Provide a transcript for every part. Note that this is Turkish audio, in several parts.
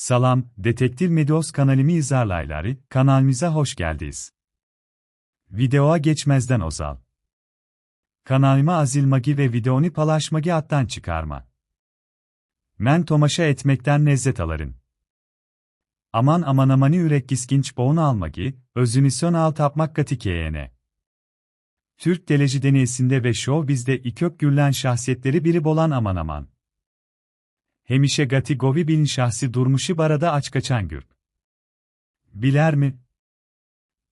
Salam, Detektiv Medios kanalımı izarlayları, kanalımıza hoş geldiniz. Videoya geçmezden ozal. Kanalıma azilmagi ve videonu paylaşmagi attan çıkarma. Men tomaşa etmekten lezzet alırım. Aman aman amani ürek giskinç boğun almagi, özünü son al tapmak katikeyene. Türk teleji deneyisinde ve şov bizde ikök gürlen şahsiyetleri biri bolan aman aman. Hemişe gati govi bin şahsi durmuşu barada aç kaçan gür. Biler mi?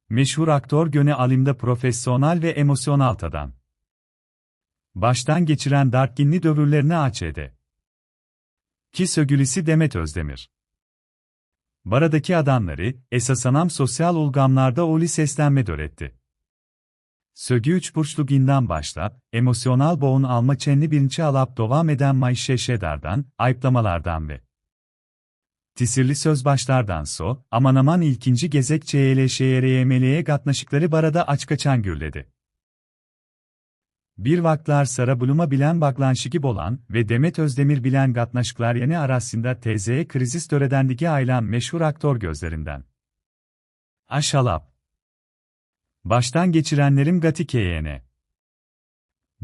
Meşhur aktör Göne Alim'de profesyonel ve emosyonel tadan. Baştan geçiren dartginli dövürlerini aç ede. Ki sögülisi Demet Özdemir. Baradaki adamları, esasanam sosyal ulgamlarda oli seslenme döretti. Sögü üç burçluginden başlap, emosyonel boğun alma çenli bilinçi alap devam eden mayşe şedardan, ayıplamalardan ve tisirli söz başlardan so, aman aman ilkinci gezek çeyele şeyereye meleğe gatnaşıkları barada aç kaçan gürledi. Bir vaklar Sara Buluma bilen baklanşıki bolan ve Demet Özdemir bilen gatnaşıklar yeni arasında tezeye krizis töredendigi ailen meşhur aktör gözlerinden. Aşalap. Baştan geçirenlerim gatikeyene.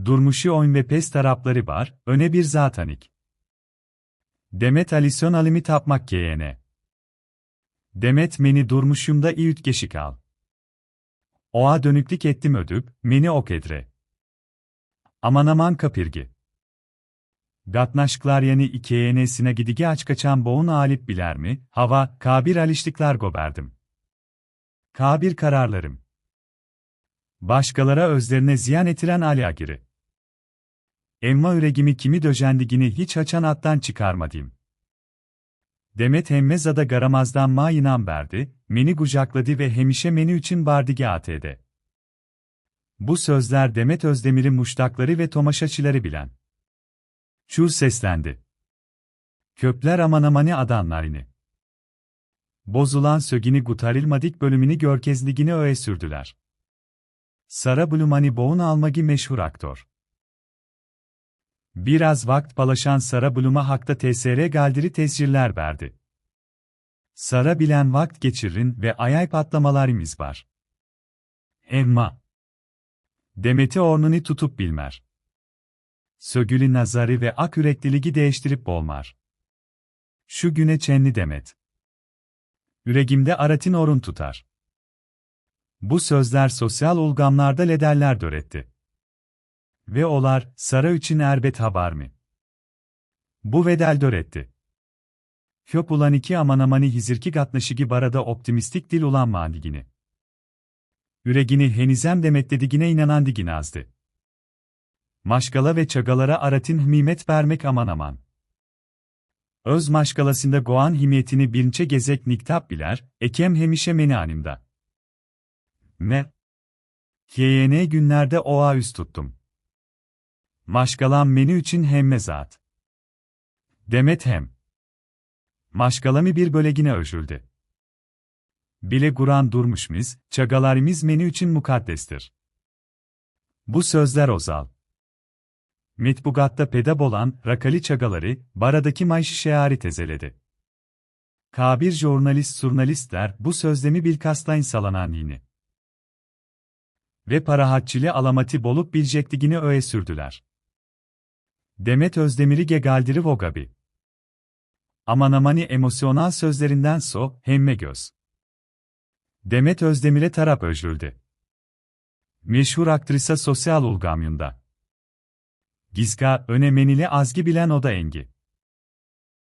Durmuşu oyun ve pes tarafları var, öne bir zatanik. Demet Alisyon alimi tapmak keyene. Demet meni durmuşumda iüt geçik al. Oğa dönüklük ettim ödüp, meni ok edre. Aman aman kapirgi. Gatnaşklar yani ikeyenesine gidigi aç kaçan boğun alip biler mi, hava, kabir aliştikler goberdim. Kabir kararlarım. Başkalara özlerine ziyan etiren Ali Agiri. Emma üregimi kimi döjendigini hiç açan attan çıkarmadım. Demet Hemmezada garamazdan ma inan verdi, meni gucakladı ve hemişe meni için bardigi atede. Bu sözler Demet Özdemir'in muştakları ve tomaşaçıları bilen. Çur seslendi. Köpler aman amani adanlarını. Bozulan sögini gutarilmadik bölümünü görkezligini öğe sürdüler. Sara Blumani boğun almagi meşhur aktör. Biraz vakt palaşan Sara Blum'a hakta TSR galdiri tesciller verdi. Sara bilen vakt geçirin ve ayay patlamalarımız var. Emma. Demet'i ornuni tutup bilmer. Sögülü nazarı ve ak yürekliliği değiştirip bolmar. Şu güne çenli Demet. Üregimde aratin orun tutar. Bu sözler sosyal ulgamlarda lederler döretti. Ve olar, Sara için erbet haber mi? Bu vedel döretti. Köp ulan iki aman amani hizirki gatnaşıgi barada optimistik dil ulan mandigini. Üregini henizem demetledigine inanan digin azdı. Maşgala ve çagalara aratin hmimet vermek aman aman. Öz maşgalasında goğan himiyetini bilinçe gezek niktap biler, ekem hemişe meni Me. YYN günlerde oğa üst tuttum. Maşgalam menü için hemme zat. Demet hem. Maşgalami bir bölegine öjüldü. Bile guran durmuşmiz, çagalarimiz menü için mukaddestir. Bu sözler ozal. Mitbugatta pedab olan, rakali çagaları, baradaki mayşı şeari tezeledi. Kabir jurnalist surnalistler bu sözlemi bilkastain salanan yini ve parahatçili alamati bolup bilecektigini öğe sürdüler. Demet Özdemir'i gegaldiri vogabi. Aman amani emosyonal sözlerinden so, hemme göz. Demet Özdemir'e tarap öjüldü. Meşhur aktrisa sosyal ulgamyunda. Gizka, önemenili azgi bilen oda engi.